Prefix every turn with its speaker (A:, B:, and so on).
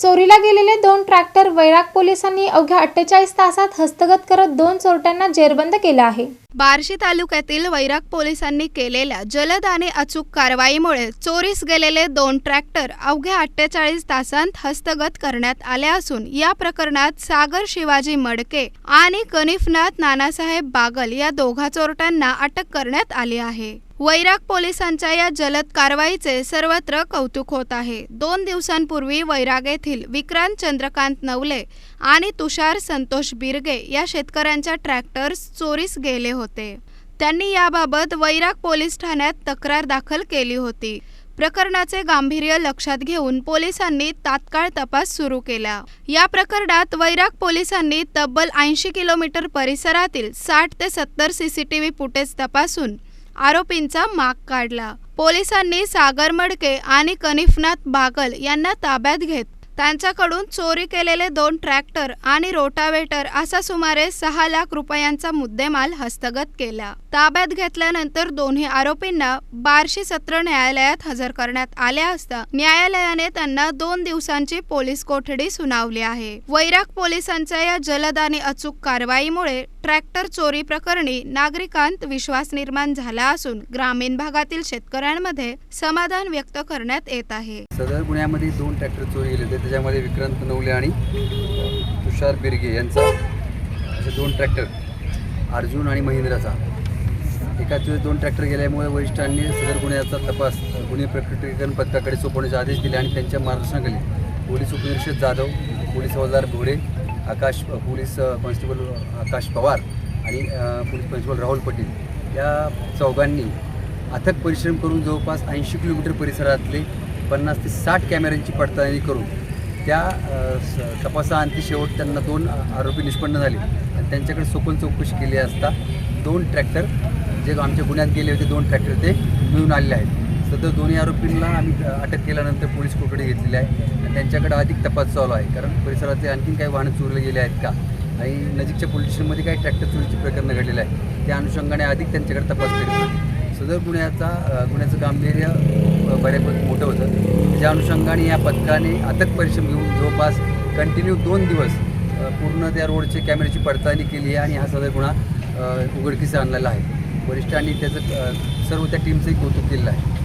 A: चोरीला गेलेले दोन ट्रॅक्टर वैराग पोलिसांनी अवघ्या अठ्ठेचाळीस तासात हस्तगत करत दोन चोरट्यांना जेरबंद केला आहे.
B: बार्शी तालुक्यातील वैराग पोलिसांनी केलेल्या जलद आणि अचूक कारवाईमुळे चोरीस गेलेले दोन ट्रॅक्टर अवघ्या अठ्ठेचाळीस तासांत हस्तगत करण्यात आले असून या प्रकरणात सागर शिवाजी मडके आणि कनिफनाथ नानासाहेब बागल या दोघा चोरट्यांना अटक करण्यात आली आहे. वैराग पोलिसांच्या या जलद कारवाईचे सर्वत्र कौतुक होत आहे. दोन दिवसांपूर्वी वैराग येथील विक्रांत चंद्रकांत नवले आणि तुषार संतोष बिरगे या शेतकऱ्यांच्या ट्रॅक्टर्स चोरीस गेले होते. त्यांनी याबाबत वैराग पोलीस ठाण्यात तक्रार दाखल केली होती. प्रकरणाचे गांभीर्य लक्षात घेऊन पोलिसांनी तात्काळ तपास सुरू केला. या प्रकरणात वैराग पोलिसांनी तब्बल ऐंशी किलोमीटर परिसरातील साठ ते सत्तर सीसीटीव्ही फुटेज तपासून आरोपींचा माग काढला. पोलिसांनी सागर मडके आणि कनिफनाथ बागल यांना ताब्यात घेत त्यांच्याकडून चोरी केलेले दोन ट्रॅक्टर आणि रोटावेटर असा सुमारे सहा लाख रुपयांचा मुद्देमाल हस्तगत केला. ताब्यात घेतल्यानंतर दोन्ही आरोपींना बार्शी सत्र न्यायालयात हजर करण्यात आले असता न्यायालयाने त्यांना दोन दिवसांची पोलीस कोठडी सुनावली आहे. वैराग पोलिसांच्या या जलद आणि अचूक कारवाईमुळे ट्रॅक्टर चोरी प्रकरणी नागरिकांत विश्वास निर्माण झाला असून ग्रामीण भागातील शेतकऱ्यांमध्ये समाधान व्यक्त करण्यात येत आहे.
C: सदर गुन्ह्यामध्ये दोन ट्रॅक्टर चोरी गेले होते. त्याच्यामध्ये विक्रांत नवले आणि तुषार बिरगे यांचा असे दोन ट्रॅक्टर अर्जुन आणि महिंद्राचा. एकाच वेळेस दोन ट्रॅक्टर गेल्यामुळे वरिष्ठांनी सदर गुन्ह्याचा तपास गुन्हे प्रकटीकरण पथकाकडे सोपवण्याचे आदेश दिले आणि त्यांच्या मार्गदर्शनाखाली पोलीस उपनिरीक्षक जाधव पोलीस हवालदार घोडे आकाश पोलीस कॉन्स्टेबल आकाश पवार आणि पोलीस कॉन्स्टेबल राहुल पटेल या चौघांनी अथक परिश्रम करून जवळपास ऐंशी किलोमीटर परिसरातले पन्नास ते साठ कॅमेऱ्यांची पडताळणी करून त्या तपासाअंती शेवट त्यांना दोन आरोपी निष्पन्न झाले. आणि त्यांच्याकडे सोपून चौकशी केली असता दोन ट्रॅक्टर जे आमच्या गुन्ह्यात गेले होते दोन ट्रॅक्टर ते मिळून आलेले आहेत. सदर दोन्ही आरोपींना आम्ही अटक केल्यानंतर पोलीस कोठडी घेतलेली आहे. त्यांच्याकडे अधिक तपास चालू आहे. कारण परिसरातले आणखीन काही वाहनं चोरले गेले आहेत का? आणि नजीकच्या पोलीस स्टेशनमध्ये काही ट्रॅक्टर चोरीची प्रकरणं घडलेलं आहे त्या अनुषंगाने अधिक त्यांच्याकडे तपास केला सदर गुन्ह्याचा गुन्ह्याचं गांभीर्य बऱ्यापैकी मोठं होतं. त्या अनुषंगाने या पथकाने अथक परिश्रम घेऊन जवळपास कंटिन्यू दोन दिवस पूर्ण त्या रोडचे कॅमेऱ्याची पडताळणी केली आहे आणि हा सदर गुन्हा उघडकीस आणलेला आहे. वरिष्ठांनी त्याचं सर्व त्या टीमचंही कौतुक केलेलं आहे.